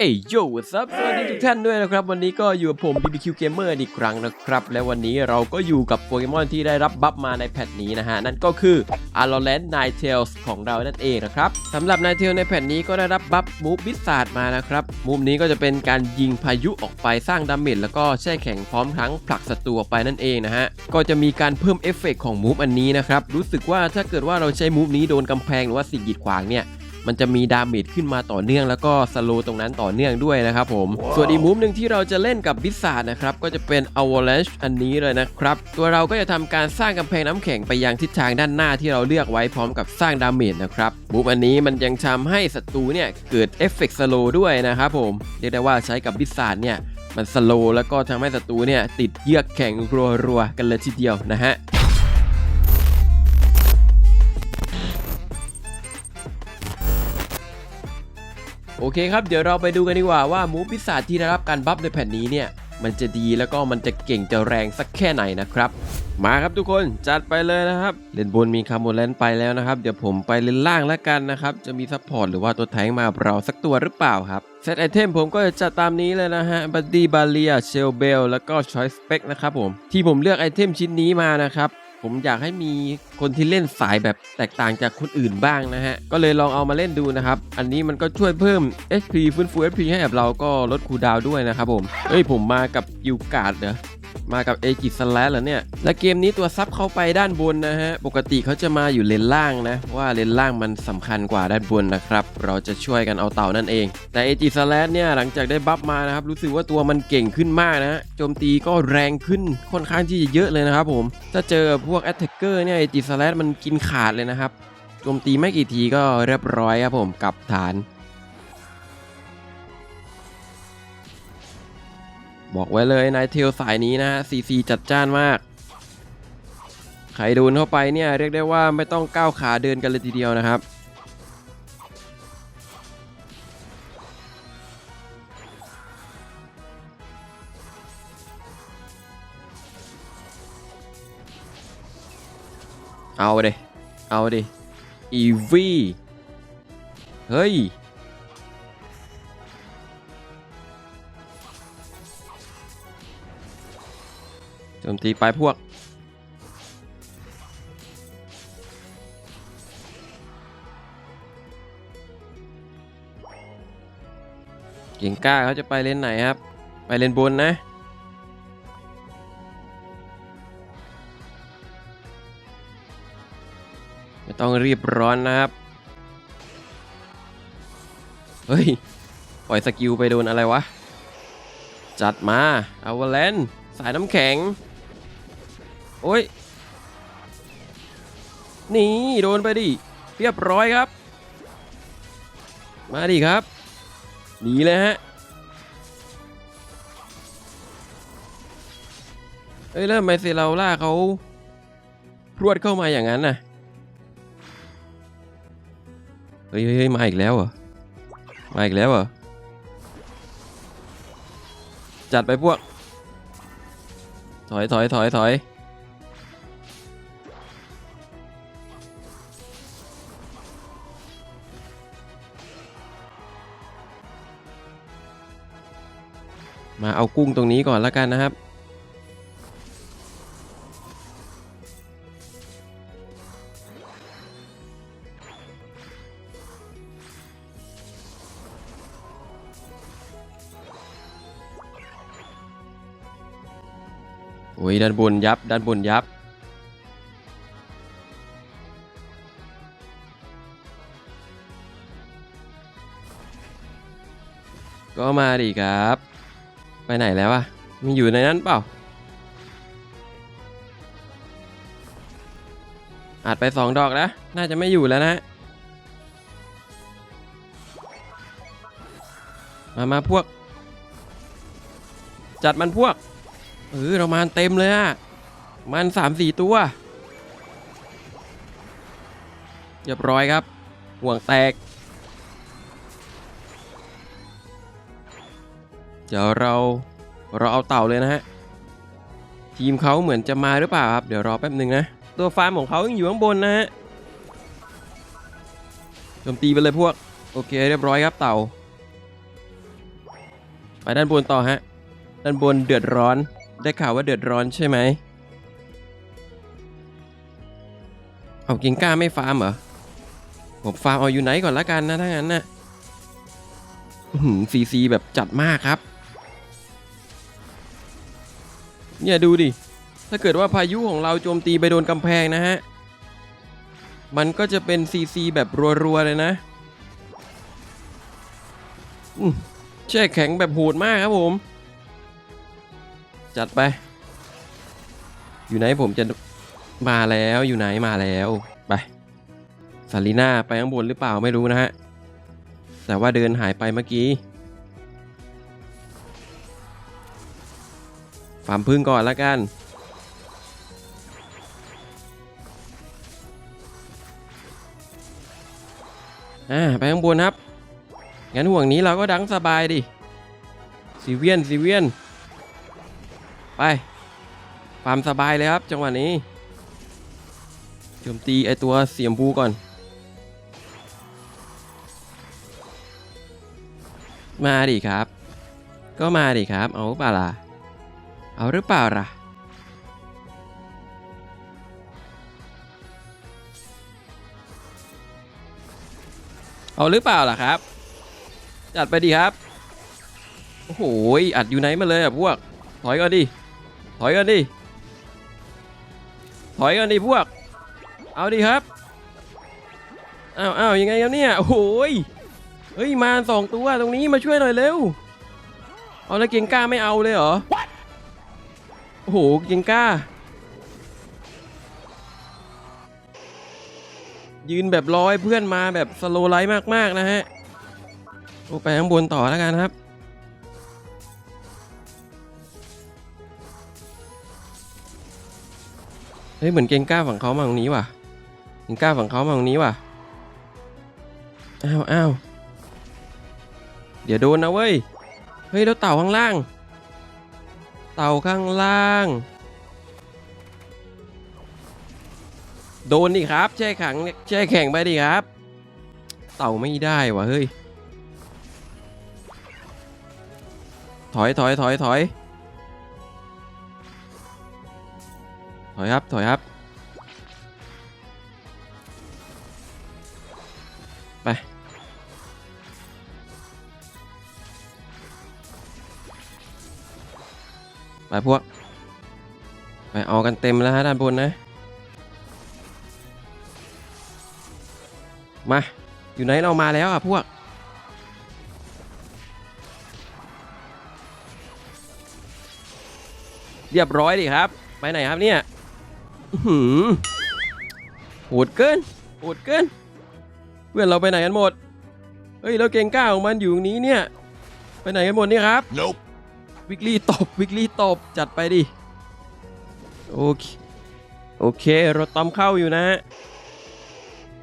เอ้ยโย่ซับสวัสดีทุกท่านด้วยนะครับ วันนี้ก็อยู่กับผม BBQ Gamer อีกครั้งนะครับ และวันนี้เราก็อยู่กับโปเกมอนที่ได้รับบัฟมาในแพทนี้นะฮะ นั่นก็คือ a l o r a n t Ninetales ของเรานั่นเองนะครับสำหรับ Ninetales ในแพทนี้ก็ได้รับบัฟมูฟบิสซาดมานะครับมูฟนี้ก็จะเป็นการยิงพายุออกไปสร้างดาเมจแล้วก็แช่แข็งพร้อมทั้งผลักศัตรูออกไปนั่นเองนะฮะก็จะมีการเพิ่มเอฟเฟกต์ของมูฟอันนี้นะครับรู้สึกว่าถ้าเกิดว่าเราใช้มูฟนี้โดนกำแพงหรือว่าสิ่งกีดขวางเนี่ย มันจะมีดาเมจขึ้นมาต่อเนื่องแล้วก็สโลว์ตรงนั้นต่อเนื่องด้วยนะครับผมส่วนอีกมุมหนึ่งที่เราจะเล่นกับบิสซาร์นะครับก็จะเป็น Avalanche อันนี้เลยนะครับ ตัวเราก็จะทำการสร้างกำแพงน้ำแข็งไปยังทิศทางด้านหน้าที่เราเลือกไว้พร้อมกับสร้างดาเมจนะครับมุมอันนี้มันยังทำให้ศัตรูเนี่ยเกิดเอฟเฟกต์สโลว์ด้วยนะครับผมเรียกได้ว่าใช้กับบิสซาร์เนี่ยมันสโลว์แล้วก็ทำให้ศัตรูเนี่ยติดเยือกแข็งรัวๆกันเลยทีเดียวนะฮะ โอเคครับเดี๋ยวเราไปดูกันดีกว่าว่ามูฟพิศาจที่ได้รับการบัฟในแผ่นนี้เนี่ย มันจะดีแล้วก็มันจะเก่งจะแรงสักแค่ไหนนะครับ มาครับทุกคนจัดไปเลยนะครับ เลนบนมีคาร์โมแลนไปแล้วนะครับ เดี๋ยวผมไปเลนล่างแล้วกันนะครับ จะมีซัพพอร์ตหรือว่าตัวแทงมาเราสักตัวหรือเปล่าครับเซตไอเทมผมก็จะจัดตามนี้เลยนะฮะบัดดี้บาเลียเชลเบลแล้วก็ชอยสเปกนะครับผมที่ผมเลือกไอเทมชิ้นนี้มานะครับ ผมอยากให้มีคนที่เล่นสายแบบแตกต่างจากคนอื่นบ้างนะฮะ ก็เลยลองเอามาเล่นดูนะครับ อันนี้มันก็ช่วยเพิ่ม HP ฟื้นฟู HP ให้กับเราก็ลดคูลดาวด้วยนะครับผม เอ้ยผมมากับยูการ์ดเหรอ มากับเอจิสแลชเหรอเนี่ย และเกมนี้ตัวซับเข้าไปด้านบนนะฮะ ปกติเขาจะมาอยู่เลนล่างนะ ว่าเลนล่างมันสำคัญกว่าด้านบนนะครับ เราจะช่วยกันเอาเต่านั่นเอง แต่เอจิสแลชเนี่ยหลังจากได้บัฟมานะครับ รู้สึกว่าตัวมันเก่งขึ้นมากนะโจมตีก็แรงขึ้นค่อนข้างที่จะเยอะเลยนะครับผม ถ้าเจอพวกแอตแทกเกอร์เนี่ยเอจิสแลชมันกินขาดเลยนะครับ โจมตีไม่กี่ทีก็เรียบร้อยครับผมกลับฐาน บอกไว้เลยนายเทลสายนี้นะฮะซีซีจัดจ้านมาก ใครโดนเข้าไปเนี่ยเรียกได้ว่าไม่ต้องก้าวขาเดินกันเลยทีเดียวนะครับเอาเดเอาดิ อีวี เฮ้ย โจมตีไปพวก เก่งกล้าเขาจะไปเลนไหนครับ ไปเลนบนนะไม่ต้องรีบร้อนนะครับ เฮ้ย ปล่อยสกิลไปโดนอะไรวะ จัดมา เอาวแลนสายน้ำแข็ง โอ้ย นี่โดนไปดิ เรียบร้อยครับ มาดิครับ หนีเลยฮะ เอ้ยเริ่มไมเซลาล่าเขาพรวดเข้ามาอย่างนั้นน่ะเฮ้ยเฮ้ยเฮ้ยมาอีกแล้วเหรอ มาอีกแล้วเหรอ จัดไปพวก ถอยถอยถอยถอย มาเอากุ้งตรงนี้ก่อนแล้วกันนะครับ โอ้ยด้านบนยับ ด้านบนยับก็มาดิครับ ไปไหนแล้วอะมีอยู่ในนั้นเปล่า อาจไปสองดอกแล้ว น่าจะไม่อยู่แล้วนะ มามาพวก จัดมันพวก เออเรามาเต็มเลยอะมันสามสี่ตัว เรียบร้อยครับ ห่วงแตก เดี๋ยวเราเราเอาเต่าเลยนะฮะ ทีมเขาเหมือนจะมาหรือเปล่าครับ เดี๋ยวรอแป๊บหนึ่งนะ ตัวฟาร์มของเขายังอยู่ข้างบนนะฮะโจมตีไปเลยพวก โอเคเรียบร้อยครับเต่า ไปด้านบนต่อฮะ ด้านบนเดือดร้อน ได้ข่าวว่าเดือดร้อนใช่ไหม เอากิงก้าไม่ฟาร์มเหรอ ผมฟาร์มเอาอยู่ไหนก่อนละกันนะถ้างั้นนะซีซีแบบจัดมากครับ เนี่ยดูดิ ถ้าเกิดว่าพายุของเราโจมตีไปโดนกำแพงนะฮะ มันก็จะเป็นซีซีแบบรัวๆเลยนะอืมแช่แข็งแบบโหดมากครับผม จัดไป อยู่ไหนผมจะมาแล้วอยู่ไหนมาแล้วไปซาลีน่าไปข้างบนหรือเปล่าไม่รู้นะฮะ แต่ว่าเดินหายไปเมื่อกี้ ฟาร์มพึ่งก่อนละกัน อ่า ไปข้างบนครับ งั้นห่วงนี้เราก็ดังสบายดิซีเวียนซีเวียน ไป ฟาร์มสบายเลยครับ จังหวะนี้โจมตีไอตัวเสียมพูก่อนมาดิครับ ก็มาดิครับ เอาเปล่าล่ะ เอาหรือเปล่าล่ะ เอาหรือเปล่าล่ะครับ จัดไปดีครับ โอ้โห อัดอยู่ไหนมาเลยอะพวก ถอยก่อนดิ ถอยก่อนดิ ถอยก่อนดิพวก เอาดิครับอ้าวอ้าวยังไงครับเนี่ย โอ้โหเฮ้ย มาสองตัวตรงนี้มาช่วยหน่อยเร็ว เอาแล้วเก่งกล้าไม่เอาเลยเหรอโอ้ โหเกงกล้า ยืนแบบรอให้เพื่อนมาแบบสโลไลท์มาก ๆ นะฮะโอ้ไปข้างบนต่อแล้วกันครับ เฮ้ย เหมือนเกงก้าฝั่งเขามาตรงนี้ว่ะ เกงก้าฝั่งเขามาตรงนี้ว่ะ อ้าวอ้าวเดี๋ยวโดนนะเว้ย เฮ้ย แล้วเต่าข้างล่าง เต่าข้างล่าง โดนดิครับ แช่ขังแช่แข่งไปดิครับ เต่าไม่ได้วะเฮ้ย ถอยถอยถอยถอยถอยครับ ถอยครับ ไปพวก ไปเอากันเต็มแล้วฮะด้านบนนะ มา อยู่ไหนเรามาแล้วอะพวก เรียบร้อยดิครับ ไปไหนครับเนี่ยหือโหดเกินโหดเกิน เพื่อนเราไปไหนกันหมด เฮ้ยแล้วเก่งกล้าของมันอยู่นี้เนี่ย ไปไหนกันหมดเนี่ยครับ Nope. วิกลี่ตบวิกลี่ตบจัดไปดิ โอเค โอเครถตอมเข้าอยู่นะฮะ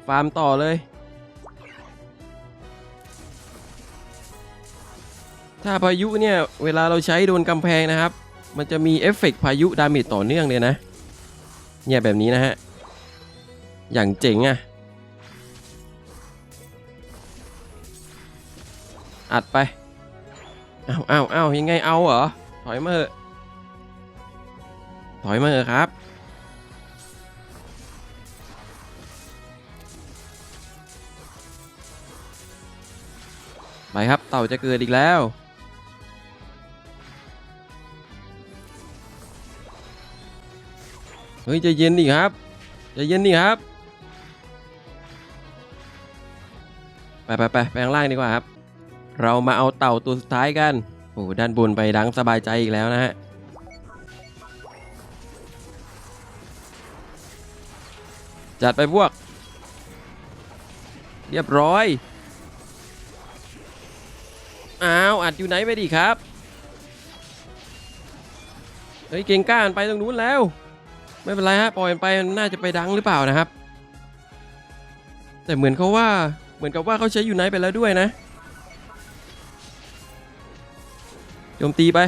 ฟาร์มต่อเลย ถ้าพายุเนี่ย เวลาเราใช้โดนกำแพงนะครับ มันจะมีเอฟเฟกต์พายุดาเมจต่อเนื่องเลยนะ เนี่ยแบบนี้นะฮะ อย่างเจ๋งอะ่ะ อัดไป อาเอาเอายังไงเอาเหรอ ถอยมาเถอะถอยมาเถอะครับ ไปครับเต่าจะเกิดอีกแล้ว เฮ้ยจะเย็นดิครับจะเย็นดิครับ ไปไปไปไปข้างล่างดีกว่าครับ เรามาเอาเต่าตัวสุดท้ายกัน โอ้ด้านบนไปดังสบายใจอีกแล้วนะฮะ จัดไปพวก เรียบร้อย อ้าว อัดอยู่ไหนไปดิครับ เฮ้ย เก่งก้านไปตรงนู้นแล้ว ไม่เป็นไรฮะ ปล่อยไปมันน่าจะไปดังหรือเปล่านะครับ แต่เหมือนเขาว่า เหมือนกับว่าเขาใช้อยู่ไหนไปแล้วด้วยนะ โจมตีไป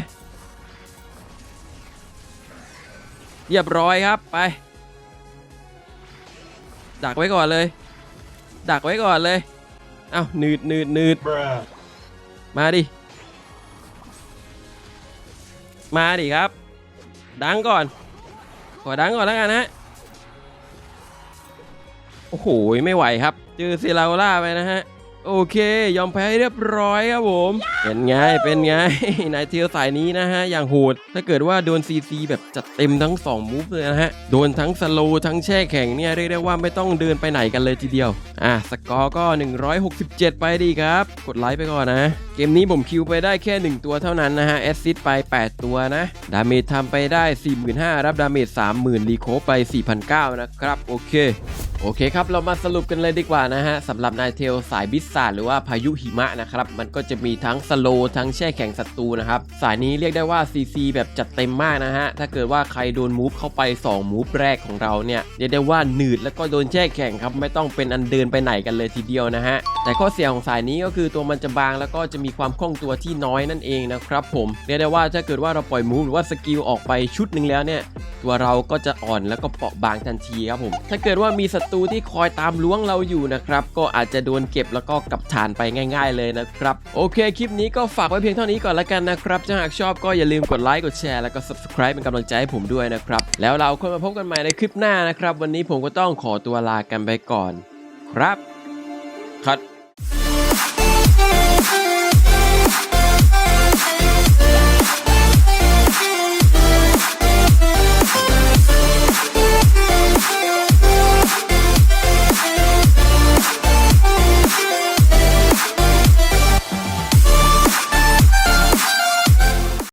เรียบร้อยครับไป ดักไว้ก่อนเลย ดักไว้ก่อนเลยเอ้าหนืดหนืดหนืดมาดิ มาดิครับ ดังก่อน ขอดังก่อนแล้วกันฮะโอ้โห ไม่ไหวครับ เจอเซราโอล่าไปนะฮะ โอเค ยอมแพ้เรียบร้อยครับผม เป็นไง เป็นไง นายเทียวสายนี้นะฮะ อย่างโหด ถ้าเกิดว่าโดนซีซีแบบจัดเต็มทั้ง 2 มูฟเลยนะฮะ โดนทั้งสโลทั้งแช่แข็งเนี่ยเรียกได้ว่าไม่ต้องเดินไปไหนกันเลยทีเดียว อะ สกอร์ก็ 167 ไปดีครับ กดไลค์ไปก่อนนะ เกมนี้ผมคิวไปได้แค่ 1 ตัวเท่านั้นนะฮะ แอสซิสไป 8 ตัวนะ ดาเมจทำไปได้ 45,000รับดาเมจ30,000รีโคไป 4,900นะครับ โอเค โอเคครับ เรามาสรุปกันเลยดีกว่านะฮะสำหรับนายเทลสายบิสซาร์หรือว่าพายุหิมะนะครับ มันก็จะมีทั้งสโลทั้งแช่แข็งศัตรูนะครับ สายนี้เรียกได้ว่า CC แบบจัดเต็มมากนะฮะ ถ้าเกิดว่าใครโดนมูฟเข้าไป 2 มูฟแรกของเราเนี่ยเรียกได้ว่าหนืดแล้วก็โดนแช่แข็งครับ ไม่ต้องเป็นอันเดินไปไหนกันเลยทีเดียวนะฮะ แต่ข้อเสียของสายนี้ก็คือตัวมันจะบางแล้วก็จะมีความคล่องตัวที่น้อยนั่นเองนะครับผม เรียกได้ว่าถ้าเกิดว่าเราปล่อยมูฟหรือว่าสกิลออกไปชุดหนึ่งแล้วเนี่ย ตัวเราก็จะอ่อนแล้วก็เปราะบางทันทีครับผมถ้าเกิดว่ามีศัตรูที่คอยตามล้วงเราอยู่นะครับก็อาจจะโดนเก็บแล้วก็กลับฐานไปง่าย ๆ เลยนะครับ โอเคคลิปนี้ก็ฝากไว้เพียงเท่านี้ก่อนละกันนะครับถ้าหากชอบก็อย่าลืมกดไลค์กดแชร์แล้วก็ subscribe เป็นกำลังใจให้ผมด้วยนะครับแล้วเราค่อยมาพบกันใหม่ในคลิปหน้านะครับ วันนี้ผมก็ต้องขอตัวลากันไปก่อน ครับคัด